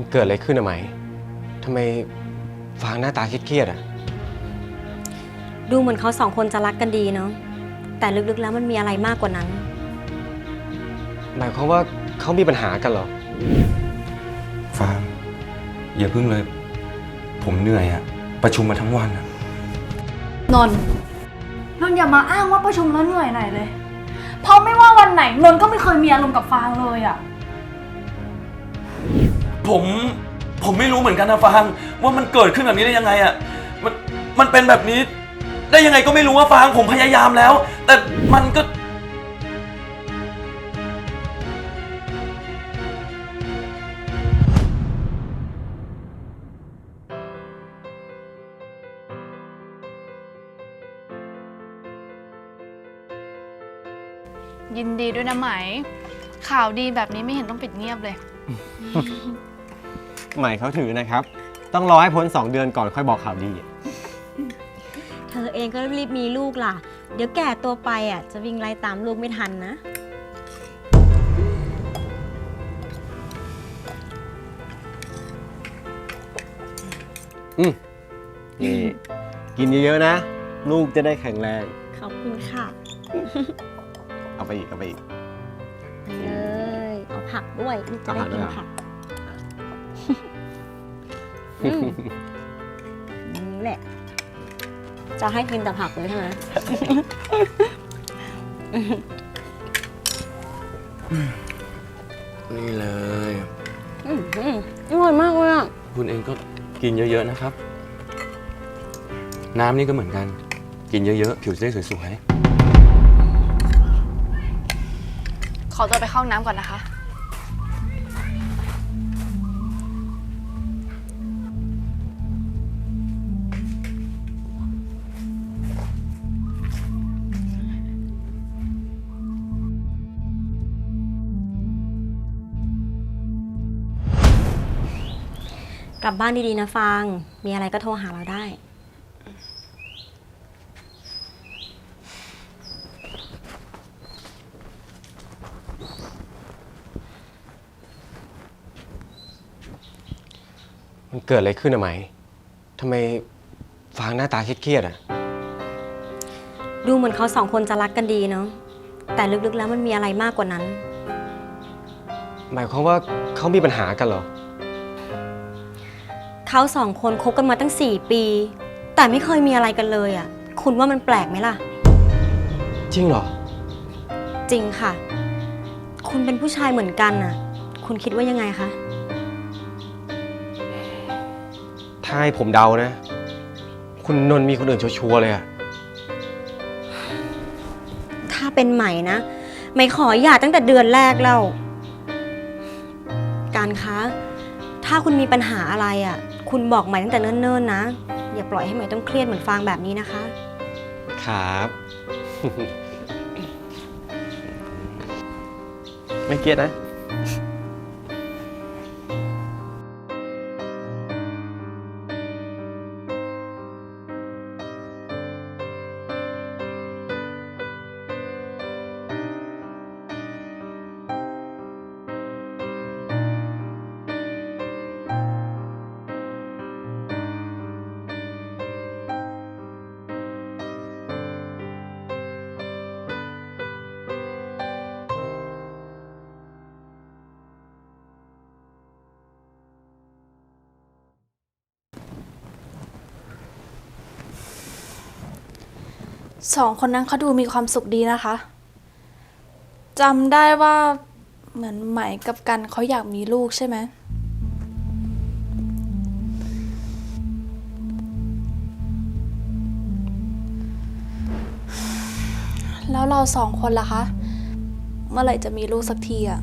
มันเกิดอะไรขึ้นอะไหมทำไมฟางหน้าตาเครียดๆอะดูเหมือนเขาสองคนจะรักกันดีเนาะแต่ลึกๆแล้วมันมีอะไรมากกว่านั้น หมายความว่าเขามีปัญหากันเหรอ ฟางอย่าพึ่งเลย ผมเหนื่อยอะประชุมมาทั้งวันอะนนท์นนท์อย่ามาอ้างว่าประชุมแล้วเหนื่อยหน่อยเลย เพราะไม่ว่าวันไหนนนท์ก็ไม่เคยมีอารมณ์กับฟางเลยอะ ผมผมไม่รู้เหมือนกันนะฟางว่ามันเกิดขึ้นแบบนี้ได้ยังไงอะมันมันเป็นแบบนี้ ได้ยังไงก็ไม่รู้ว่าฟางผมพยายามแล้ว แต่มันก็ ยินดีด้วยนะไหม ข่าวดีแบบนี้ไม่เห็นต้องปิดเงียบเลย ใหม่เขาถือนะครับ ต้องรอให้พ้น 2 เดือนก่อนค่อยบอกข่าวดี เธอเองก็รีบมีลูกล่ะ เดี๋ยวแก่ตัวไปอะจะวิ่งไล่ตามลูกไม่ทันนะนี่กินเยอะๆนะ ลูกจะได้แข็งแรง ขอบคุณค่ะ เอาไปอีก เอาไปอีกเลย เอาผักด้วยลูกจะได้เอาผักด้กิวยนเหรอผัก อืมนี่แหละ จะให้กินแต่ผักเลยใช่ไหม นี่เลย อืมอืมอร่อยมากเลยอะ คุณเองก็กินเยอะ ๆ นะครับ น้ำนี่ก็เหมือนกัน กินเยอะ ๆ ผิวจะได้สวย ขอตัวไปเข้าห้องน้ำก่อนนะคะ กลับบ้านดีๆนะฟาง มีอะไรก็โทรหาเราได้ มันเกิดอะไรขึ้นอะไหมทำไมฟางหน้าตาเครียดๆอะดูเหมือนเขาสองคนจะรักกันดีเนาะ แต่ลึกๆแล้วมันมีอะไรมากกว่านั้น หมายความว่าเขามีปัญหากันเหรอ เขาสองคนคบกันมาตั้ง 4 ปี แต่ไม่เคยมีอะไรกันเลยอะ่ะ คุณว่ามันแปลกไหมล่ะ จริงเหรอ จริงค่ะ คุณเป็นผู้ชายเหมือนกันน่ะ คุณคิดว่ายังไงคะ ถ้าให้ผมเดานะ คุณนนท์มีคนอื่นชัวร์ๆเลยอะถ้าเป็นใหม่นะ ไม่ขอหย่าตั้งแต่เดือนแรกแล้ว การคะ ถ้าคุณมีปัญหาอะไรอะ่ะ คุณบอกใหม่ตั้งแต่เนิ่นๆนะ อย่าปล่อยให้ใหม่ต้องเครียดเหมือนฟางแบบนี้นะคะ ครับ ไม่เครียดนะ สองคนนั้นเขาดูมีความสุขดีนะคะจำได้ว่าเหมือนไหมกับกันเขาอยากมีลูกใช่ไหม แล้วเราสองคนล่ะคะ เมื่อไหร่จะมีลูกสักทีอะ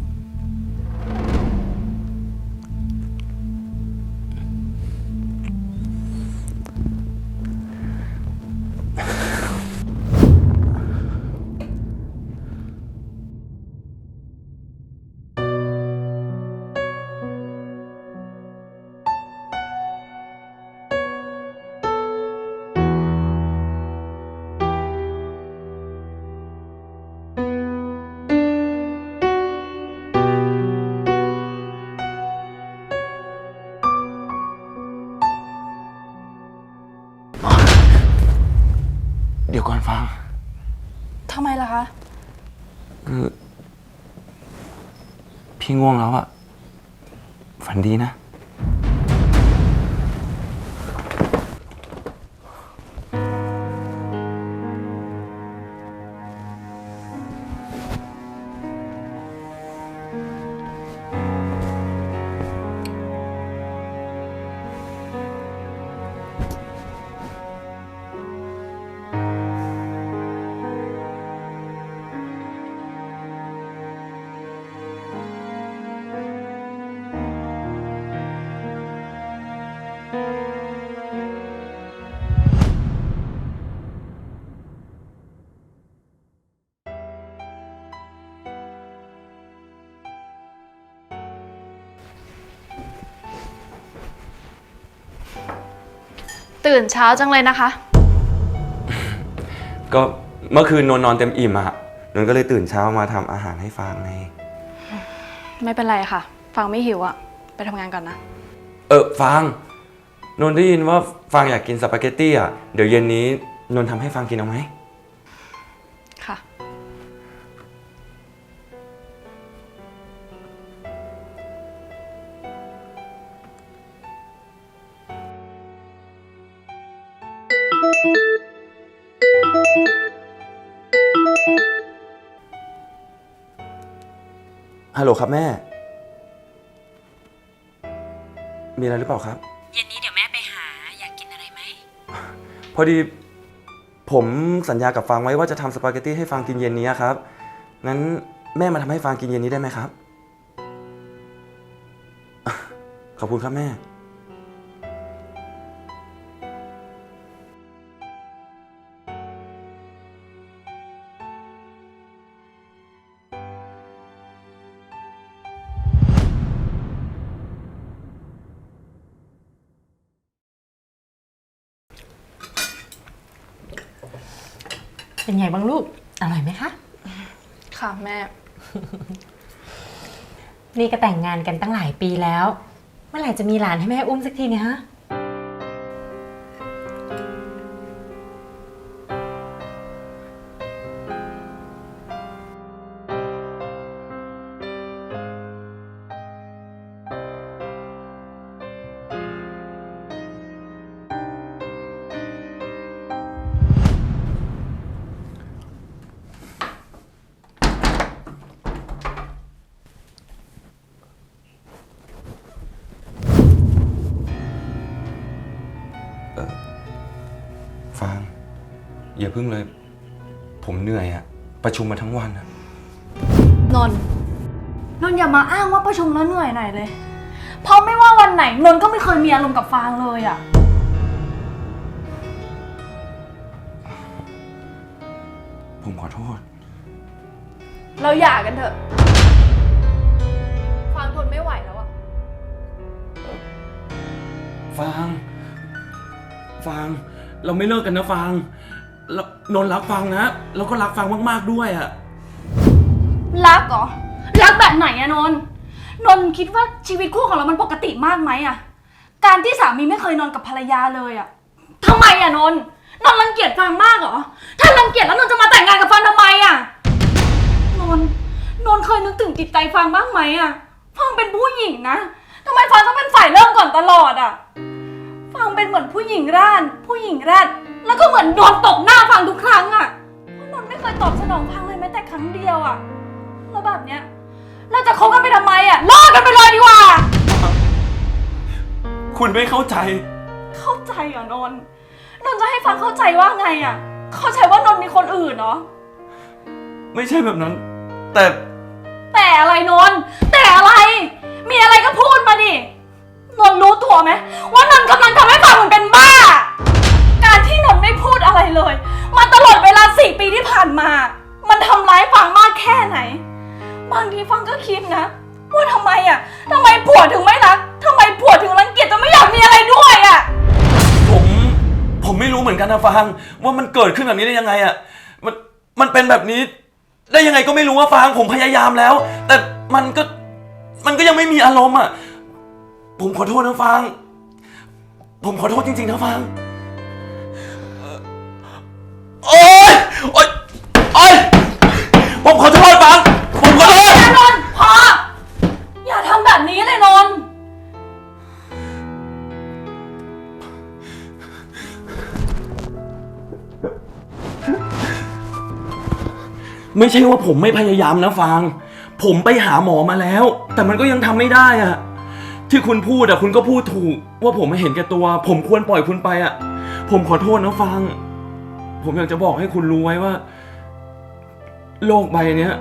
ฟังทำไมล่ะคะ คือ พี่ง่วงแล้วอะฝันดีนะ ตื่นเช้าจังเลยนะคะ ก็เมื่อคืนนอนนอนเต็มอิ่มอะนนก็เลยตื่นเช้ามาทำอาหารให้ฟังไงไม่เป็นไรค่ะ ฟังไม่หิวอะไปทำงานก่อนนะ เออฟังนนได้ยินว่าฟังอยากกินสปาเกตตี้อะเดี๋ยวเย็นนี้นนทำให้ฟังกินเอาไหม ฮัลโหลครับแม่ มีอะไรหรือเปล่าครับ เย็นนี้เดี๋ยวแม่ไปหา อยากกินอะไรไหม พอดี ผมสัญญากับฟังไว้ว่าจะทำสปาเกตตี้ให้ฟังกินเย็นนี้ครับ งั้นแม่มาทำให้ฟังกินเย็นนี้ได้ไหมครับ ขอบคุณครับแม่ เป็นไงบ้างลูก อร่อยไหมคะ ค่ะแม่ นี่ก็แต่งงานกันตั้งหลายปีแล้ว เมื่อไหร่จะมีหลานให้แม่อุ้มสักทีเนี่ยฮะ อย่าพึ่งเลย ผมเหนื่อยอะประชุมมาทั้งวันอะนนท์นนท์อย่ามาอ้างว่าประชุมแล้วเหนื่อยหน่อยเลย เพราะไม่ว่าวันไหนนนท์ก็ไม่เคยมีอารมณ์กับฟางเลยอะผมขอโทษ เราหย่ากันเถอะ ฟางทนไม่ไหวแล้วอะฟาง ฟาง เราไม่เลิกกันนะฟาง เรานนท์รักฟางนะ แล้วก็รักฟางมากๆด้วยอะรักเหรอ รักแบบไหนอะนนท์นนท์คิดว่าชีวิตคู่ของเรามันปกติมากไหมอะการที่สามีไม่เคยนอนกับภรรยาเลยอะทำไมอะนนท์นนท์รังเกียจฟางมากเหรอ ถ้ารังเกียจแล้วนนท์จะมาแต่งงานกับฟางทำไมอะนนท์นนท์เคยนึกถึงจิตใจฟางบ้างไหมอะฟางเป็นผู้หญิงนะทำไมฟางต้องเป็นฝ่ายเริ่มก่อนตลอดอะฟางเป็นเหมือนผู้หญิงร่าน ผู้หญิงแรด แล้วก็เหมือนโดนตบหน้าฟางทุกครั้งอะเพราะนนท์ไม่เคยตอบสนองฟางเลยแม้แต่ครั้งเดียวอะแล้วแบบเนี้ย เราจะคบกันไปทำไมอะเลิกกันไปเลยดีกว่า คุณไม่เข้าใจ เข้าใจเหรอนนท์นนท์จะให้ฟังเข้าใจว่าไงอะ เข้าใจว่านนท์มีคนอื่นเนาะไม่ใช่แบบนั้น แต่แต่อะไรนนท์แต่อะไร มีอะไรก็พูดมาดินนท์รู้ตัวไหมว่านนท์กำลังทำให้ฟังเหมือนเป็นบ้า พูดอะไรเลย มาตลอดเวลาสี่ปีที่ผ่านมา มันทำร้ายฟังมากแค่ไหน บางทีฟังก็คิดนะ ว่าทำไมอะทำไมผัวถึงไม่รักทำไมผัวถึงรังเกียจจะไม่อยากมีอะไรด้วยอะ ผมผมไม่รู้เหมือนกันนะฟางว่ามันเกิดขึ้นแบบนี้ได้ยังไงอะมันมันเป็นแบบนี้ ได้ยังไงก็ไม่รู้ว่าฟางผมพยายามแล้ว แต่มันก็มันก็ยังไม่มีอารมณ์อะ ผมขอโทษนะฟางผมขอโทษจริงๆนะฟาง ผมขอโทษฟัง ผมขอโทษ นนพอ อย่าทำแบบนี้เลยนนไม่ใช่ว่าผมไม่พยายามนะฟาง ผมไปหาหมอมาแล้ว แต่มันก็ยังทำไม่ได้อะที่คุณพูดอะคุณก็พูดถูก ว่าผมไม่เห็นแก่ตัว ผมควรปล่อยคุณไปอะผมขอโทษนะฟาง ผมอยากจะบอกให้คุณรู้ไว้ว่า โลกใบเนี้ย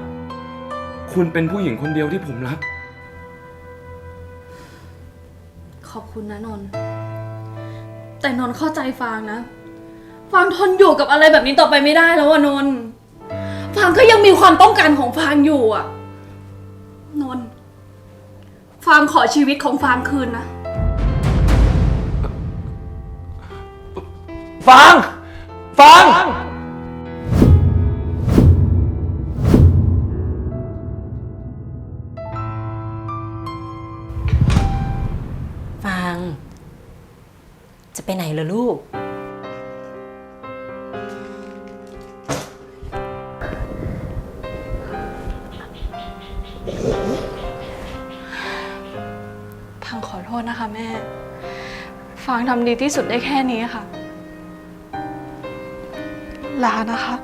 คุณเป็นผู้หญิงคนเดียวที่ผมรัก ขอบคุณนะนนท์แต่นนท์เข้าใจฟางนะ ฟางทนอยู่กับอะไรแบบนี้ต่อไปไม่ได้แล้วอะนนท์ฟางก็ยังมีความต้องการของฟางอยู่อะนนท์ฟางขอชีวิตของฟางคืนนะฟางฟาง ฟังขอโทษนะคะแม่ฟังทำดีที่สุดได้แค่นี้ค่ะ ลานะคะ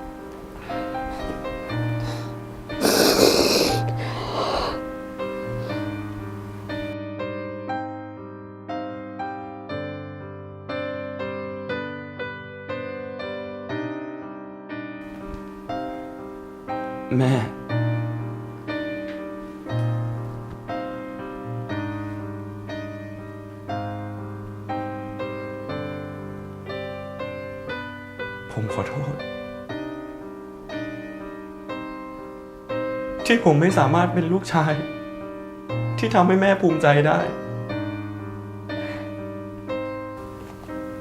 แม่ ขอโทษ ที่ผมไม่สามารถเป็นลูกชาย ที่ทำให้แม่ภูมิใจได้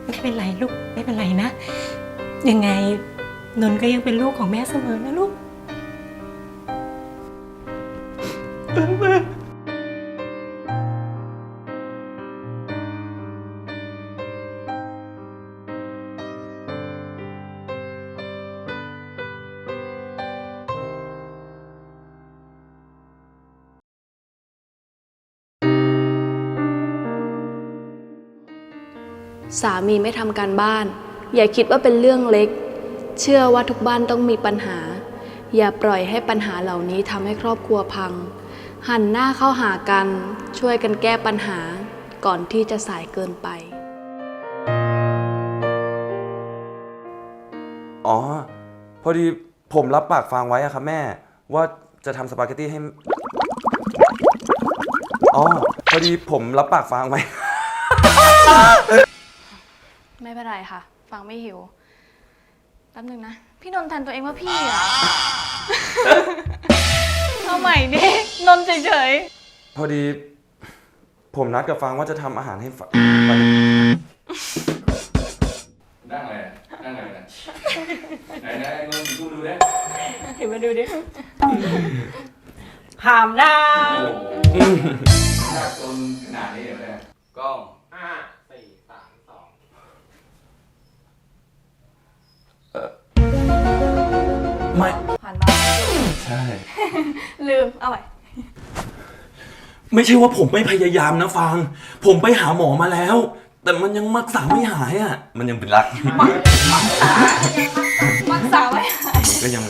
ไม่เป็นไรลูก ไม่เป็นไรนะ ยังไงนนท์ก็ยังเป็นลูกของแม่เสมอนะลูก สามีไม่ทำการบ้าน อย่าคิดว่าเป็นเรื่องเล็ก เชื่อว่าทุกบ้านต้องมีปัญหา อย่าปล่อยให้ปัญหาเหล่านี้ทำให้ครอบครัวพัง หันหน้าเข้าหากัน ช่วยกันแก้ปัญหา ก่อนที่จะสายเกินไป อ๋อ พอดีผมรับปากฟางไว้อะครับแม่ ว่าจะทำสปาเกตตี้ให้ อ๋อ พอดีผมรับปากฟางไว้ ไม่เป็นไรค่ะ ฟังไม่หิวแป๊บนึงนะ พี่นนท์แทนตัวเองว่าพี่อะเอาใหม่ดินนท์เฉยพอดีผมนัดกับฟางว่าจะทำอาหารให้ฟางนั่งเลยนั่งเลยนะไหนไหนไอ้นนท์ดูดูดิเห็นมาดูดิหามดาโอ้โหยากจนขนาดนี้เหรอเนี่ยกล้อง ไม่ๆผ่านมา ใช่ ลืม เอาใหม่ไม่ใช่ว่าผมไม่พยายามนะฟางผมไปหาหมอมาแล้ว แต่มันยังรักษาไม่หายอะ มันยังเป็นรักรักษาไว้ก็ยัง